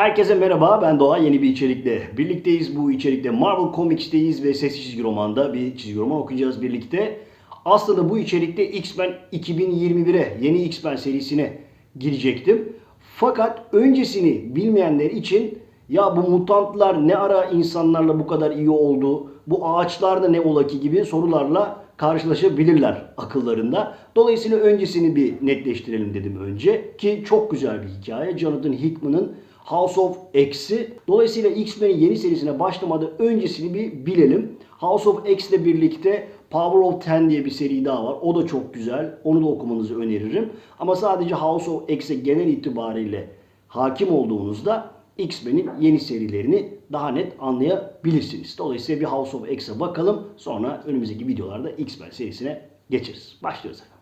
Herkese merhaba, ben Doğa. Yeni bir içerikle birlikteyiz. Bu içerikte Marvel Comics'teyiz ve sesli çizgi romanda bir çizgi roman okuyacağız birlikte. Aslında bu içerikte X-Men 2021'e, yeni X-Men serisine girecektim. Fakat öncesini bilmeyenler için ya bu mutantlar ne ara insanlarla bu kadar iyi oldu, bu ağaçlar da ne ola ki gibi sorularla karşılaşabilirler akıllarında. Dolayısıyla öncesini bir netleştirelim dedim önce ki çok güzel bir hikaye. Jonathan Hickman'ın House of X'i. Dolayısıyla X-Men'in yeni serisine başlamadan öncesini bir bilelim. House of X ile birlikte Power of Ten diye bir seri daha var. O da çok güzel. Onu da okumanızı öneririm. Ama sadece House of X'e genel itibariyle hakim olduğunuzda X-Men'in yeni serilerini daha net anlayabilirsiniz. Dolayısıyla bir House of X'e bakalım. Sonra önümüzdeki videolarda X-Men serisine geçeriz. Başlıyoruz efendim.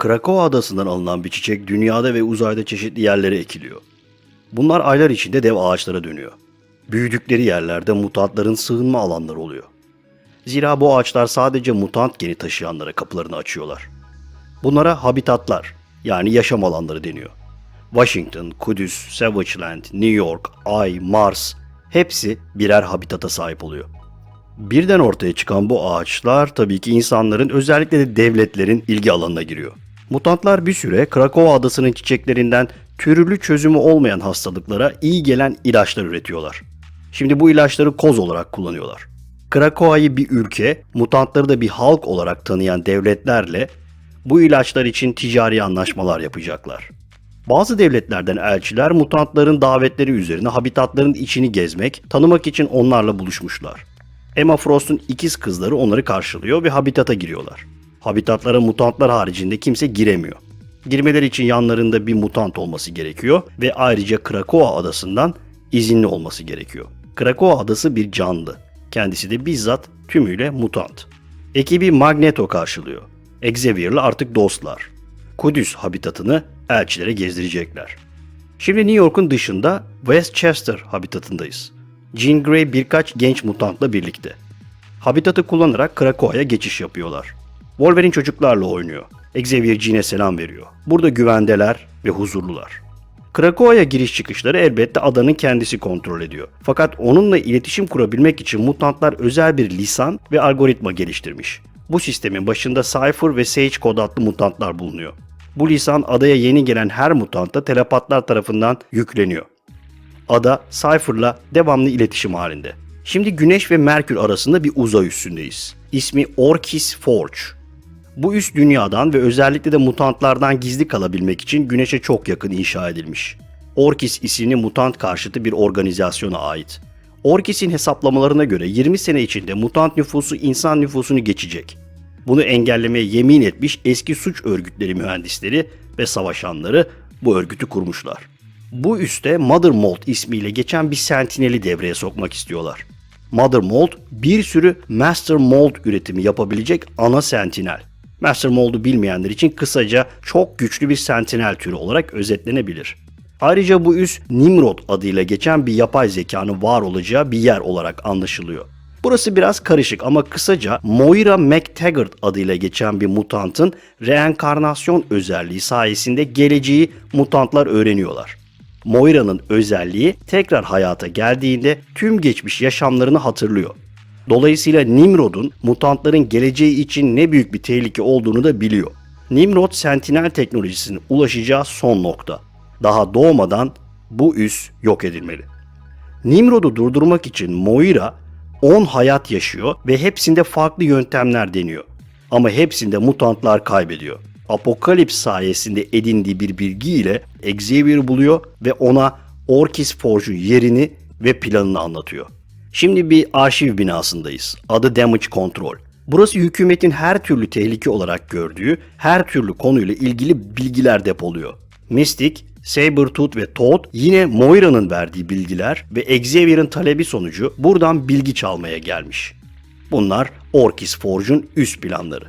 Krakow adasından alınan bir çiçek dünyada ve uzayda çeşitli yerlere ekiliyor. Bunlar aylar içinde dev ağaçlara dönüyor. Büyüdükleri yerlerde mutantların sığınma alanları oluyor. Zira bu ağaçlar sadece mutant geni taşıyanlara kapılarını açıyorlar. Bunlara habitatlar yani yaşam alanları deniyor. Washington, Kudüs, Savageland, New York, Ay, Mars hepsi birer habitata sahip oluyor. Birden ortaya çıkan bu ağaçlar tabii ki insanların özellikle de devletlerin ilgi alanına giriyor. Mutantlar bir süre Krakow adasının çiçeklerinden türlü çözümü olmayan hastalıklara iyi gelen ilaçlar üretiyorlar. Şimdi bu ilaçları koz olarak kullanıyorlar. Krakowa'yı bir ülke, mutantları da bir halk olarak tanıyan devletlerle bu ilaçlar için ticari anlaşmalar yapacaklar. Bazı devletlerden elçiler mutantların davetleri üzerine habitatların içini gezmek, tanımak için onlarla buluşmuşlar. Emma Frost'un ikiz kızları onları karşılıyor ve habitata giriyorlar. Habitatlara mutantlar haricinde kimse giremiyor. Girmeleri için yanlarında bir mutant olması gerekiyor ve ayrıca Krakoa adasından izinli olması gerekiyor. Krakoa adası bir canlı. Kendisi de bizzat tümüyle mutant. Ekibi Magneto karşılıyor. Xavier'la artık dostlar. Kudüs habitatını elçilere gezdirecekler. Şimdi New York'un dışında Westchester habitatındayız. Jean Grey birkaç genç mutantla birlikte. Habitatı kullanarak Krakowa'ya geçiş yapıyorlar. Wolverine çocuklarla oynuyor. Xavier Jean'e selam veriyor. Burada güvendeler ve huzurlular. Krakowa'ya giriş çıkışları elbette adanın kendisi kontrol ediyor. Fakat onunla iletişim kurabilmek için mutantlar özel bir lisan ve algoritma geliştirmiş. Bu sistemin başında Cypher ve Sage kod adlı mutantlar bulunuyor. Bu lisan adaya yeni gelen her mutanta telepatlar tarafından yükleniyor. Ada Cypher'la devamlı iletişim halinde. Şimdi Güneş ve Merkür arasında bir uzay üssündeyiz. İsmi Orkis Forge. Bu üst dünyadan ve özellikle de mutantlardan gizli kalabilmek için Güneş'e çok yakın inşa edilmiş. Orkis isimli mutant karşıtı bir organizasyona ait. Orkis'in hesaplamalarına göre 20 sene içinde mutant nüfusu insan nüfusunu geçecek. Bunu engellemeye yemin etmiş eski suç örgütleri mühendisleri ve savaşanları bu örgütü kurmuşlar. Bu üste Mother Mold ismiyle geçen bir sentineli devreye sokmak istiyorlar. Mother Mold bir sürü Master Mold üretimi yapabilecek ana sentinel. Master Mold'u bilmeyenler için kısaca çok güçlü bir sentinel türü olarak özetlenebilir. Ayrıca bu üs Nimrod adıyla geçen bir yapay zekanın var olacağı bir yer olarak anlaşılıyor. Burası biraz karışık ama kısaca Moira McTaggart adıyla geçen bir mutantın reenkarnasyon özelliği sayesinde geleceği mutantlar öğreniyorlar. Moira'nın özelliği tekrar hayata geldiğinde tüm geçmiş yaşamlarını hatırlıyor. Dolayısıyla Nimrod'un mutantların geleceği için ne büyük bir tehlike olduğunu da biliyor. Nimrod Sentinel teknolojisinin ulaşacağı son nokta. Daha doğmadan bu üs yok edilmeli. Nimrod'u durdurmak için Moira 10 hayat yaşıyor ve hepsinde farklı yöntemler deniyor. Ama hepsinde mutantlar kaybediyor. Apokalips sayesinde edindiği bir bilgiyle Xavier buluyor ve ona Orkis Forge'un yerini ve planını anlatıyor. Şimdi bir arşiv binasındayız. Adı Damage Control. Burası hükümetin her türlü tehlike olarak gördüğü her türlü konuyla ilgili bilgiler depoluyor. Mystic, Sabretooth ve Toad yine Moira'nın verdiği bilgiler ve Xavier'ın talebi sonucu buradan bilgi çalmaya gelmiş. Bunlar Orkis Forge'un üst planları.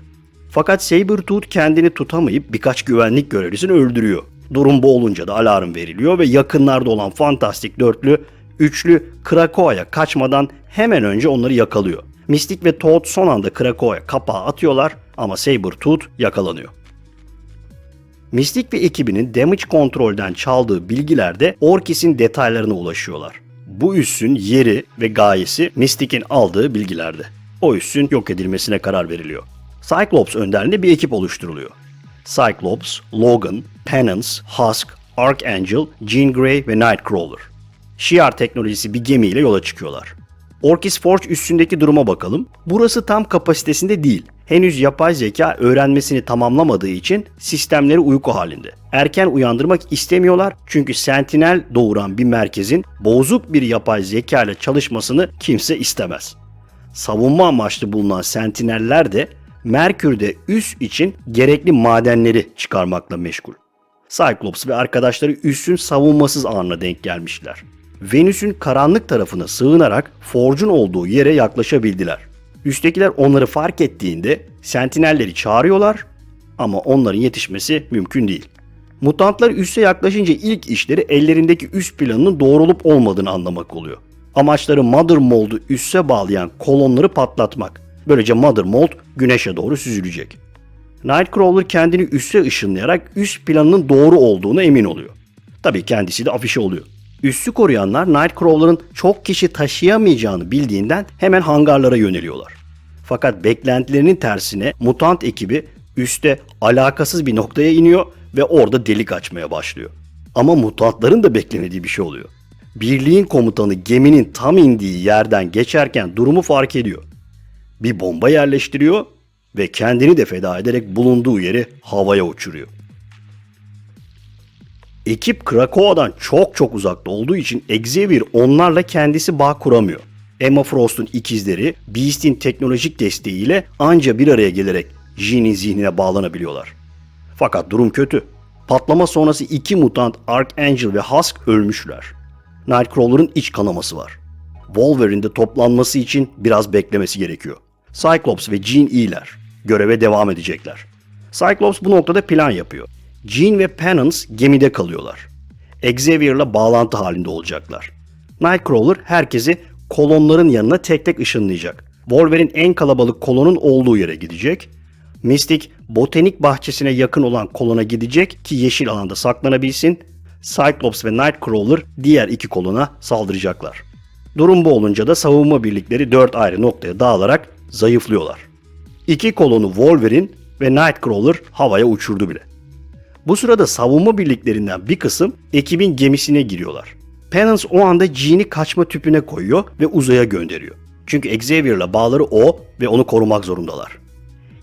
Fakat Sabretooth kendini tutamayıp birkaç güvenlik görevlisini öldürüyor. Durum bu olunca da alarm veriliyor ve yakınlarda olan fantastik dörtlü, üçlü Krakowa'ya kaçmadan hemen önce onları yakalıyor. Mystic ve Toad son anda Krakow'a kapağı atıyorlar ama Sabretooth yakalanıyor. Mystic ve ekibinin Damage Control'den çaldığı bilgilerde Orkis'in detaylarına ulaşıyorlar. Bu üssün yeri ve gayesi Mystic'in aldığı bilgilerde. O üssün yok edilmesine karar veriliyor. Cyclops önderliğinde bir ekip oluşturuluyor. Cyclops, Logan, Penance, Husk, Archangel, Jean Grey ve Nightcrawler. Shi'ar teknolojisi bir gemiyle yola çıkıyorlar. Orkis Forge üstündeki duruma bakalım. Burası tam kapasitesinde değil. Henüz yapay zeka öğrenmesini tamamlamadığı için sistemleri uyku halinde. Erken uyandırmak istemiyorlar çünkü Sentinel doğuran bir merkezin bozuk bir yapay zeka ile çalışmasını kimse istemez. Savunma amaçlı bulunan Sentineller de Merkür'de üs için gerekli madenleri çıkarmakla meşgul. Cyclops ve arkadaşları üssün savunmasız anına denk gelmişler. Venüs'ün karanlık tarafına sığınarak Forge'un olduğu yere yaklaşabildiler. Üsttekiler onları fark ettiğinde sentinelleri çağırıyorlar ama onların yetişmesi mümkün değil. Mutantlar üsse yaklaşınca ilk işleri ellerindeki üst planının doğru olup olmadığını anlamak oluyor. Amaçları Mother Mold'u üsse bağlayan kolonları patlatmak. Böylece Mother Mold güneşe doğru süzülecek. Nightcrawler kendini üsse ışınlayarak üst planının doğru olduğunu emin oluyor. Tabii kendisi de afişe oluyor. Üssü koruyanlar Nightcrawler'ın çok kişi taşıyamayacağını bildiğinden hemen hangarlara yöneliyorlar. Fakat beklentilerinin tersine mutant ekibi üste alakasız bir noktaya iniyor ve orada delik açmaya başlıyor. Ama mutantların da beklemediği bir şey oluyor. Birliğin komutanı geminin tam indiği yerden geçerken durumu fark ediyor. Bir bomba yerleştiriyor ve kendini de feda ederek bulunduğu yeri havaya uçuruyor. Ekip Krakowa'dan çok çok uzakta olduğu için Xavier onlarla kendisi bağ kuramıyor. Emma Frost'un ikizleri Beast'in teknolojik desteğiyle anca bir araya gelerek Jean'in zihnine bağlanabiliyorlar. Fakat durum kötü. Patlama sonrası iki mutant Archangel ve Husk ölmüşler. Nightcrawler'ın iç kanaması var. Wolverine'de toplanması için biraz beklemesi gerekiyor. Cyclops ve Jean iyiler. Göreve devam edecekler. Cyclops bu noktada plan yapıyor. Jean ve Penance gemide kalıyorlar. Xavier'la bağlantı halinde olacaklar. Nightcrawler herkesi kolonların yanına tek tek ışınlayacak. Wolverine en kalabalık kolonun olduğu yere gidecek. Mystic botanik bahçesine yakın olan kolona gidecek ki yeşil alanda saklanabilsin. Cyclops ve Nightcrawler diğer iki kolona saldıracaklar. Durum bu olunca da savunma birlikleri dört ayrı noktaya dağılarak zayıflıyorlar. İki kolonu Wolverine ve Nightcrawler havaya uçurdu bile. Bu sırada savunma birliklerinden bir kısım ekibin gemisine giriyorlar. Penance o anda Jean'i kaçma tüpüne koyuyor ve uzaya gönderiyor. Çünkü Xavier'la bağları o ve onu korumak zorundalar.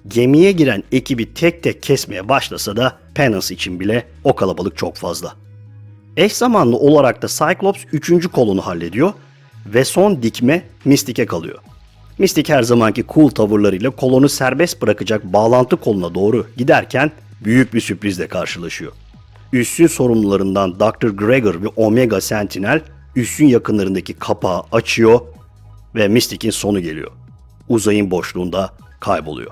Gemiye giren ekibi tek tek kesmeye başlasa da Penance için bile o kalabalık çok fazla. Eş zamanlı olarak da Cyclops 3. kolunu hallediyor ve son dikme Mystic'e kalıyor. Mystic her zamanki cool tavırlarıyla kolonu serbest bırakacak bağlantı koluna doğru giderken büyük bir sürprizle karşılaşıyor. Üssün sorumlularından Dr. Gregor ve Omega Sentinel üssün yakınlarındaki kapağı açıyor ve Mystic'in sonu geliyor. Uzayın boşluğunda kayboluyor.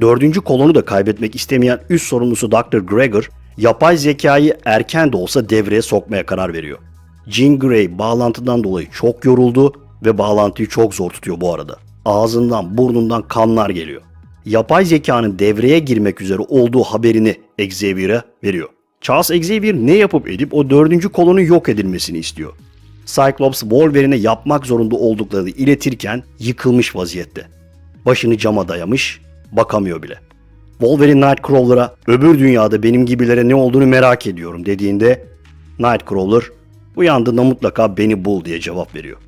Dördüncü kolonu da kaybetmek istemeyen üst sorumlusu Dr. Gregor, yapay zekayı erken de olsa devreye sokmaya karar veriyor. Jean Grey bağlantıdan dolayı çok yoruldu ve bağlantıyı çok zor tutuyor bu arada. Ağzından burnundan kanlar geliyor. Yapay zekanın devreye girmek üzere olduğu haberini Xavier'e veriyor. Charles Xavier ne yapıp edip o dördüncü kolonun yok edilmesini istiyor. Cyclops Wolverine'e yapmak zorunda olduklarını iletirken yıkılmış vaziyette. Başını cama dayamış, bakamıyor bile. Wolverine Nightcrawler'a öbür dünyada benim gibilere ne olduğunu merak ediyorum dediğinde Nightcrawler uyandığında mutlaka beni bul diye cevap veriyor.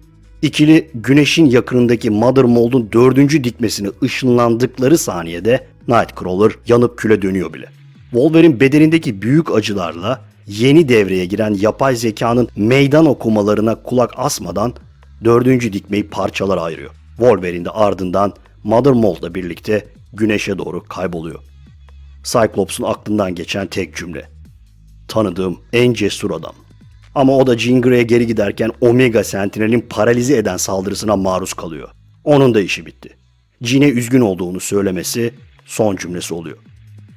İkili güneşin yakınındaki Mother Mold'un dördüncü dikmesine ışınlandıkları saniyede Nightcrawler yanıp küle dönüyor bile. Wolverine bedenindeki büyük acılarla yeni devreye giren yapay zekanın meydan okumalarına kulak asmadan dördüncü dikmeyi parçalara ayırıyor. Wolverine de ardından Mother Mold'la birlikte güneşe doğru kayboluyor. Cyclops'un aklından geçen tek cümle. Tanıdığım en cesur adam. Ama o da Jean Grey'e geri giderken Omega Sentinel'in paralize eden saldırısına maruz kalıyor. Onun da işi bitti. Jean'e üzgün olduğunu söylemesi son cümlesi oluyor.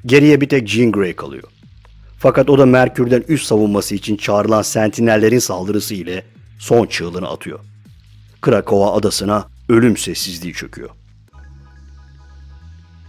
Geriye bir tek Jean Grey kalıyor. Fakat o da Merkür'den üst savunması için çağrılan Sentinellerin saldırısı ile son çığlığını atıyor. Krakowa adasına ölüm sessizliği çöküyor.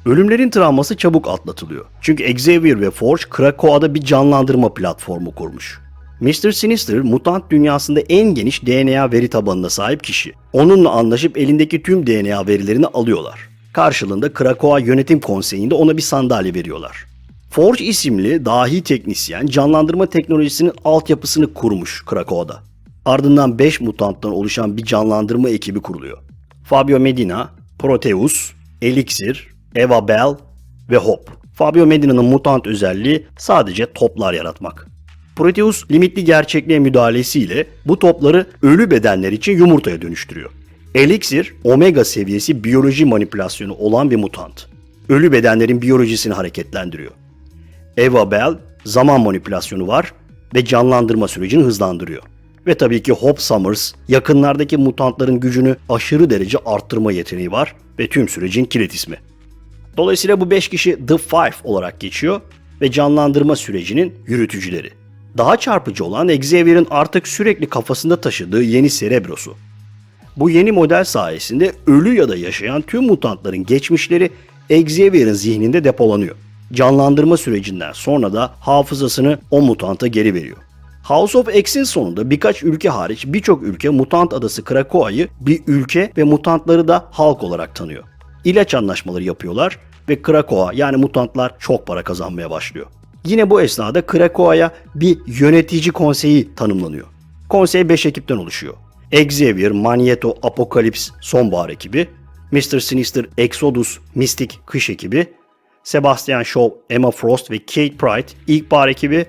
Ölümlerin travması çabuk atlatılıyor. Çünkü Xavier ve Forge Krakowa'da bir canlandırma platformu kurmuş. Mr. Sinister mutant dünyasında en geniş DNA veri tabanına sahip kişi. Onunla anlaşıp elindeki tüm DNA verilerini alıyorlar. Karşılığında Krakoa Yönetim Konseyi'nde ona bir sandalye veriyorlar. Forge isimli dahi teknisyen canlandırma teknolojisinin altyapısını kurmuş Krakowa'da. Ardından 5 mutanttan oluşan bir canlandırma ekibi kuruluyor. Fabio Medina, Proteus, Elixir, Eva Bell ve Hop. Fabio Medina'nın mutant özelliği sadece toplar yaratmak. Proteus limitli gerçekliğe müdahalesiyle bu topları ölü bedenler için yumurtaya dönüştürüyor. Elixir, omega seviyesi biyoloji manipülasyonu olan bir mutant. Ölü bedenlerin biyolojisini hareketlendiriyor. Eva Bell, zaman manipülasyonu var ve canlandırma sürecini hızlandırıyor. Ve tabii ki Hop Summers, yakınlardaki mutantların gücünü aşırı derece arttırma yeteneği var ve tüm sürecin kilit ismi. Dolayısıyla bu 5 kişi The Five olarak geçiyor ve canlandırma sürecinin yürütücüleri. Daha çarpıcı olan Xavier'in artık sürekli kafasında taşıdığı yeni Cerebros'u. Bu yeni model sayesinde ölü ya da yaşayan tüm mutantların geçmişleri Xavier'in zihninde depolanıyor. Canlandırma sürecinden sonra da hafızasını o mutanta geri veriyor. House of X'in sonunda birkaç ülke hariç birçok ülke mutant adası Krakowa'yı bir ülke ve mutantları da halk olarak tanıyor. İlaç anlaşmaları yapıyorlar ve Krakowa yani mutantlar çok para kazanmaya başlıyor. Yine bu esnada Krakowa'ya bir yönetici konseyi tanımlanıyor. Konsey 5 ekipten oluşuyor. Xavier, Magneto, Apokalips sonbahar ekibi, Mr. Sinister, Exodus, Mystic kış ekibi, Sebastian Shaw, Emma Frost ve Kate Pride ilkbahar ekibi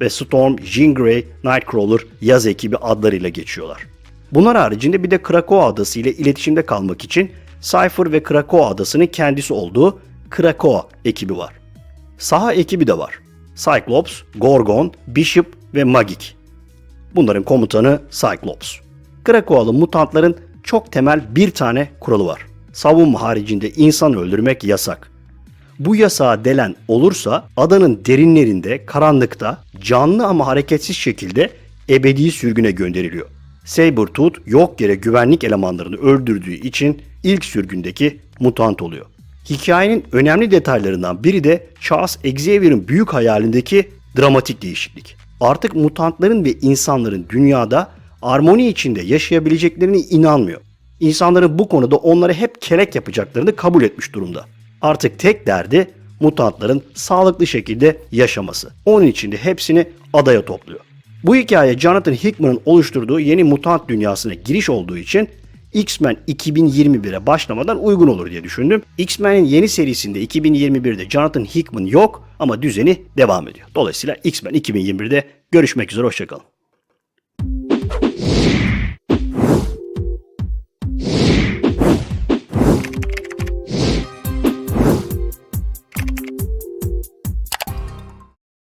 ve Storm, Jean Grey, Nightcrawler yaz ekibi adlarıyla geçiyorlar. Bunlar haricinde bir de Krakoa adası ile iletişimde kalmak için Cypher ve Krakoa adasının kendisi olduğu Krakoa ekibi var. Saha ekibi de var. Cyclops, Gorgon, Bishop ve Magik. Bunların komutanı Cyclops. Krakoalı mutantların çok temel bir tane kuralı var. Savunma haricinde insan öldürmek yasak. Bu yasağa delen olursa adanın derinlerinde, karanlıkta, canlı ama hareketsiz şekilde ebedi sürgüne gönderiliyor. Sabretooth yok yere güvenlik elemanlarını öldürdüğü için ilk sürgündeki mutant oluyor. Hikayenin önemli detaylarından biri de Charles Xavier'in büyük hayalindeki dramatik değişiklik. Artık mutantların ve insanların dünyada armoni içinde yaşayabileceklerine inanmıyor. İnsanların bu konuda onları hep kelek yapacaklarını kabul etmiş durumda. Artık tek derdi mutantların sağlıklı şekilde yaşaması. Onun için de hepsini adaya topluyor. Bu hikaye Jonathan Hickman'ın oluşturduğu yeni mutant dünyasına giriş olduğu için X-Men 2021'e başlamadan uygun olur diye düşündüm. X-Men'in yeni serisinde 2021'de Jonathan Hickman yok ama düzeni devam ediyor. Dolayısıyla X-Men 2021'de görüşmek üzere hoşçakalın.